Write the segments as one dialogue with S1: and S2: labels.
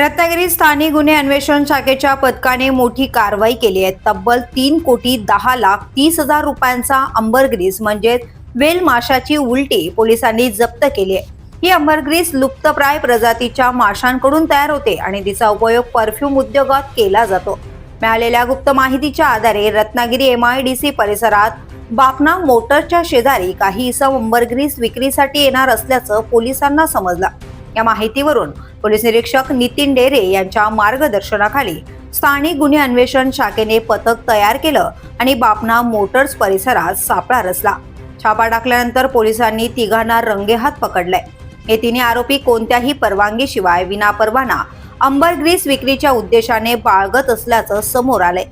S1: रत्नागिरी स्थानिक गुन्हे अन्वेषण शाखेच्या पथकाने मोठी कारवाई केली आहे. तब्बल तीन कोटी दहा लाख तीस हजार रुपयांचा अंबरग्रीस म्हणजेच वेल माशाची उलटी पोलिसांनी जप्त केली आहे. ही अंबरग्रीस लुप्तप्राय प्रजातीच्या माशांकडून तयार होते आणि तिचा उपयोग परफ्यूम उद्योगात केला जातो. मिळालेल्या गुप्त माहितीच्या आधारे Ratnagiri M I D C परिसरात बापना मोटरच्या शेजारी काही इसम अंबरग्रीस विक्रीसाठी येणार असल्याचं पोलिसांना समजलं. या माहितीवरून पोलीस निरीक्षक नितीन डेरे यांच्या मार्गदर्शनाखाली स्थानिक गुन्हे अन्वेषण शाखेने पथक तयार केलं आणि बापना मोटर्स परिसरात सापळा रचला. छापा टाकल्यानंतर पोलिसांनी तिघांना रंगेहात पकडलंय हे तिन्ही आरोपी कोणत्याही परवानगीशिवाय विनापरवाना अंबर ग्रीस विक्रीच्या उद्देशाने बाळगत असल्याचं समोर आलंय.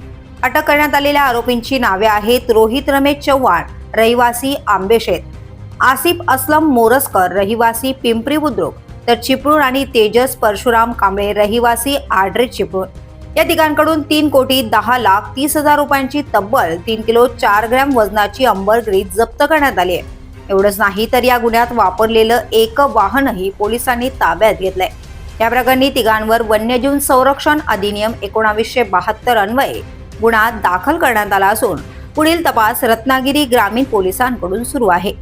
S1: अटक करण्यात आलेल्या आरोपींची नावे आहेत रोहित रमेश चव्हाण रहिवासी आंबेशेत आसिफ असलम मोरसकर रहिवासी पिंपरी बुद्रुक तर चिपळूण आणि तेजस परशुराम कांबळे रहिवासी आड्रे चिपळूण. या तिघांकडून तीन कोटी दहा लाख तीस हजार रुपयांची तब्बल तीन किलो चार ग्रॅम वजनाची अंबरग्री जप्त करण्यात आली आहे. एवढंच नाही तर या गुन्ह्यात वापरलेलं एक वाहनही पोलिसांनी ताब्यात घेतलंय. या प्रकरणी तिघांवर वन्यजीव संरक्षण अधिनियम एकोणावीसशे बहात्तर अन्वये गुन्हा दाखल करण्यात आला असून पुढील तपास रत्नागिरी ग्रामीण पोलिसांकडून सुरू आहे.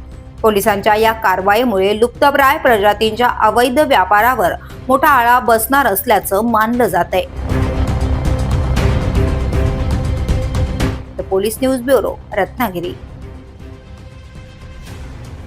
S1: पोलिसांच्या या कारवाईमुळे लुप्तप्राय प्रजातींच्या अवैध व्यापारावर मोठा आळा बसणार असल्याचं मानलं जात आहे पोलीस न्यूज ब्युरो रत्नागिरी.